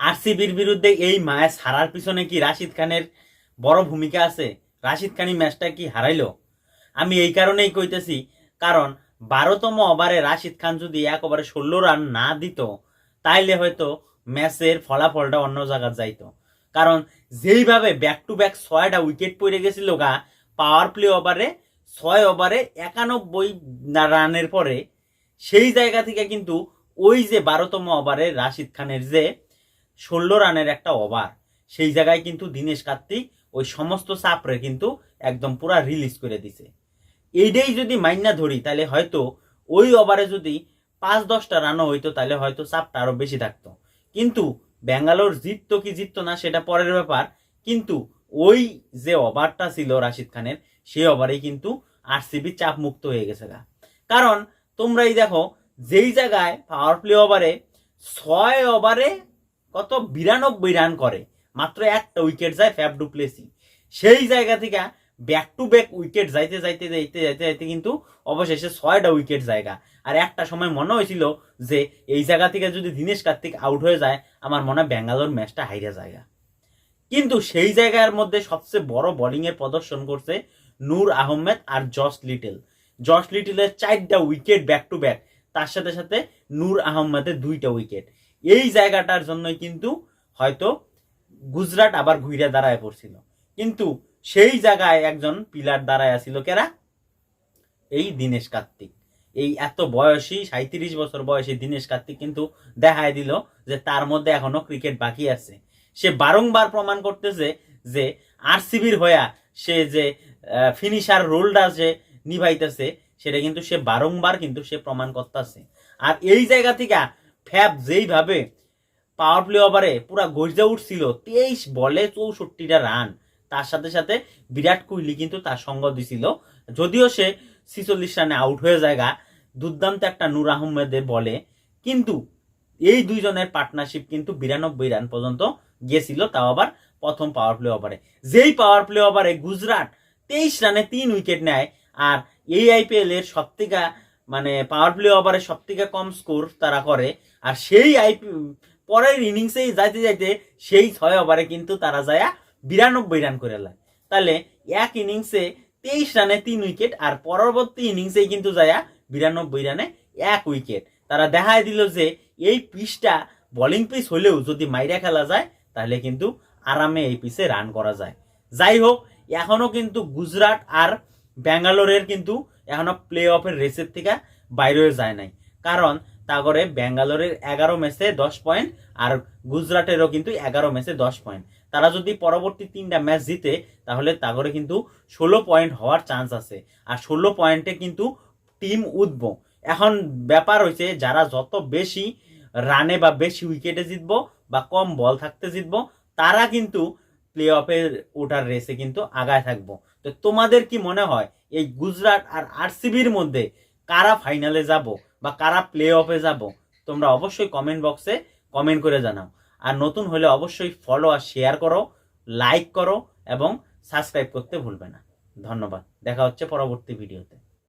আরসিবির বিরুদ্ধে এই ম্যাচ হারার পিছনে কি রাশিদ খানের বড় ভূমিকা আছে? রাশিদ খানি ম্যাচটা কি হারাইলো? আমি এই কারণেই কইতেছি, কারণ বারোতম ওভারে রাশিদ খান যদি এক ওভারে ষোলো রান না দিত, তাইলে হয়তো ম্যাচের ফলাফলটা অন্য জায়গায় যাইতো। কারণ যেইভাবে ব্যাক টু ব্যাক ছয়টা উইকেট পড়ে গেছিল গা পাওয়ার প্লে ওভারে ছয় ওভারে একানব্বই রানের পরে, সেই জায়গা থেকে কিন্তু ওই যে বারোতম ওভারে রাশিদ খানের যে ষোলো রানের একটা ওভার সেই জায়গায় কিন্তু দীনেশ কার্তিক ওই সমস্ত চাপরে কিন্তু একদম পুরা রিলিজ করে দিছে। এইটাই যদি মাইনা ধরি, তাহলে হয়তো ওই ওভারে যদি পাঁচ, দশটা রানও হইতো, তাহলে হয়তো চাপটা আরও বেশি থাকতো। কিন্তু ব্যাঙ্গালোর জিততো কি জিততো না, সেটা পরের ব্যাপার। কিন্তু ওই যে ওভারটা ছিল রাশিদ খানের, সেই ওভারেই কিন্তু আরসিবি চাপ মুক্ত হয়ে গেছে গা। কারণ তোমরাই দেখো, যেই জায়গায় পাওয়ার প্লে ওভারে ছয় ওভারে কত বিরানব্বই রান করে। মাত্র একটা উইকেট যায় ফ্যাব ডুপ্লেসি সেই জায়গা থেকে ব্যাক টু ব্যাক উইকেট যাইতে যাইতে যাইতে যাইতে যাইতে কিন্তু অবশেষে ছয়টা উইকেট জায়গা। আর একটা সময় মনে হয়েছিল যে এই জায়গা থেকে যদি দীনেশ কার্তিক আউট হয়ে যায়, আমার মনে হয় ব্যাঙ্গালোর ম্যাচটা হাইরা জায়গা। কিন্তু সেই জায়গার মধ্যে সবচেয়ে বড় বোলিং এর প্রদর্শন করছে নূর আহমেদ আর জস লিটল। জস লিটলের চারটা উইকেট ব্যাক টু ব্যাক তার সাথে সাথে নূর আহমেদের দুইটা উইকেট এই জায়গাটার জন্যই কিন্তু হয়তো গুজরাট আবার ঘুরে দাঁড়ায় পড়ছিল। কিন্তু সেই জায়গায় একজন পিলার দাঁড়ায় আছিল কেরা? এই দীনেশ কার্তিক। এই এত বয়সী সাঁত্রিশ বছর বয়সী দীনেশ কার্তিক কিন্তু দেখায় দিল যে তার মধ্যে এখনও ক্রিকেট বাকি আছে। সে বারংবার প্রমাণ করতেছে যে আরসিবির হয়া সে যে ফিনিশার রোলটা যে নিভাইতেছে, সেটা কিন্তু সে বারংবার কিন্তু সে প্রমাণ করতেছে। আর এই জায়গা থেকে ফ্যাব যেইভাবে পাওয়ার প্লে ওভারে পুরা গর্জে উঠছিল, তেইশ বলে চৌষট্টিটা রান তার সাথে সাথে বিরাট কোহলি কিন্তু তার সঙ্গ দিছিল। যদিও সে ছিচল্লিশ রানে আউট হয়ে জায়গা, দুর্দান্ত একটা নূর আহমেদের বলে। কিন্তু এই দুইজনের পার্টনারশিপ কিন্তু বিরানব্বই রান পর্যন্ত গিয়েছিল তাও আবার প্রথম পাওয়ার প্লে ওভারে যেই পাওয়ার প্লে ওভারে গুজরাট তেইশ রানে তিন উইকেট নেয়, আর এই আইপিএল এর সবথেকে মানে পাওয়ার প্লে ওভারে সব থেকে কম স্কোর তারা করে। আর সেই আইপি পরের ইনিংসেই যাইতে যাইতে সেই ছয় ওভারে কিন্তু তারা যায় বিরানব্বই রান করে লায় তাহলে এক ইনিংসে তেইশ রানে তিন উইকেট আর পরবর্তী ইনিংসেই কিন্তু যায় বিরানব্বই রানে এক উইকেট তারা দেখায় দিল যে এই পিচটা বোলিং পিচ হলেও যদি মাইরা খেলা যায়, তাহলে কিন্তু আরামে এই পিচে রান করা যায়। যাই হোক এখনও কিন্তু গুজরাট আর ব্যাঙ্গালোরের কিন্তু এখনও প্লে অফের রেসের থেকে বাইরে যায় নাই। কারণ তা করে ব্যাঙ্গালোরের এগারো ম্যাচে দশ পয়েন্ট আর গুজরাটেরও কিন্তু এগারো ম্যাচে দশ পয়েন্ট তারা যদি পরবর্তী তিনটা ম্যাচ জিতে, তাহলে তা করে কিন্তু ষোলো পয়েন্ট হওয়ার চান্স আছে। আর ষোলো পয়েন্টে কিন্তু টিম উঠব। এখন ব্যাপার হয়েছে যারা যত বেশি রানে বা বেশি উইকেটে জিতবো বা কম বল থাকতে জিতবো, তারা কিন্তু প্লে অফের ওঠার রেসে কিন্তু আগায় থাকব। তো তোমাদের কি মনে হয় এই গুজরাট আর আরসিবির মধ্যে কারা ফাইনালে যাব বা কারা প্লে অফে যাব? তোমরা অবশ্যই কমেন্ট বক্সে কমেন্ট করে জানাও। আর নতুন হলে অবশ্যই ফলো আর শেয়ার করো লাইক করো এবং সাবস্ক্রাইব করতে ভুলবে না। ধন্যবাদ। দেখা হচ্ছে পরবর্তী ভিডিওতে